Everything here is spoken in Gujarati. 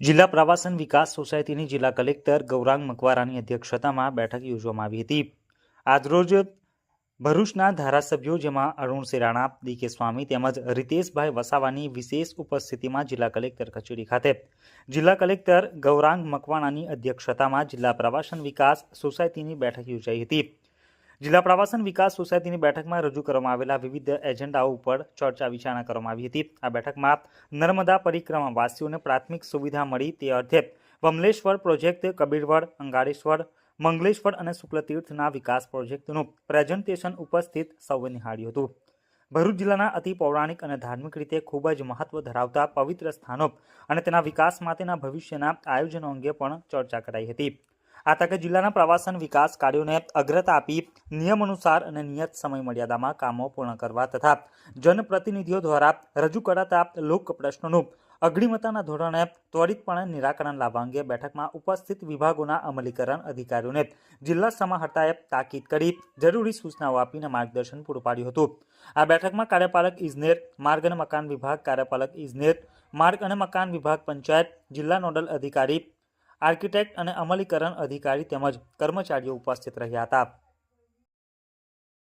જિલ્લા પ્રવાસન વિકાસ સોસાયટીની જિલ્લા કલેક્ટર ગૌરાંગ મકવારાની અધ્યક્ષતામાં બેઠક યોજવામાં આવી હતી. આજરોજ ભરૂચના ધારાસભ્યો જેમાં અરુણ સિરાણા, ડી કે સ્વામી તેમજ રીતેશભાઈ વસાવાની વિશેષ ઉપસ્થિતિમાં જિલ્લા કલેક્ટર કચેરી ખાતે. જિલ્લા કલેક્ટર ગૌરાંગ મકવાણાની અધ્યક્ષતામાં જિલ્લા પ્રવાસન વિકાસ સોસાયટીની બેઠક યોજાઈ હતી. જિલ્લા પ્રવાસન વિકાસ સોસાયટીની બેઠકમાં રજૂ કરવામાં આવેલા વિવિધ એજન્ડાઓ ઉપર ચર્ચા વિચારણા કરવામાં આવી હતી. આ બેઠકમાં નર્મદા પરિક્રમા વાસીઓને પ્રાથમિક સુવિધા મળી તે અર્થે બમલેશ્વર પ્રોજેક્ટ, કબીરવડ અંગાળેશ્વર મંગલેશ્વર અને શુક્લતીર્થના વિકાસ પ્રોજેક્ટનું પ્રેઝન્ટેશન ઉપસ્થિત સૌએ નિહાળ્યું હતું. ભરૂચ જિલ્લાના અતિ પૌરાણિક અને ધાર્મિક રીતે ખૂબ જ મહત્વ ધરાવતા પવિત્ર સ્થાનો અને તેના વિકાસ માટેના ભવિષ્યના આયોજનો અંગે પણ ચર્ચા કરાઈ હતી. આ તકે જિલ્લાના પ્રવાસન વિકાસ કાર્યોને અગ્રતા આપી નિયમ અનુસાર અને નિયત સમય મર્યાદામાં કામો પૂર્ણ કરવા તથા જનપ્રતિનિધિઓ દ્વારા રજૂ કરાતા લોક પ્રશ્નોનું અગ્રિમતાના ધોરણે ત્વરિતપણે નિરાકરણ લાવવા અંગે બેઠકમાં ઉપસ્થિત વિભાગોના અમલીકરણ અધિકારીઓને જિલ્લા સમાહર્તાએ તાકીદ કરી જરૂરી સૂચનાઓ આપીને માર્ગદર્શન પૂરું પાડ્યું હતું. આ બેઠકમાં કાર્યપાલક ઇજનેર, માર્ગ અને મકાન વિભાગ કાર્યપાલક ઇજનેર, માર્ગ અને મકાન વિભાગ પંચાયત, જિલ્લા નોડલ અધિકારી આર્કિટેક્ટ અને અમલીકરણ અધિકારી તેમજ કર્મચારીઓ ઉપસ્થિત રહ્યા હતા.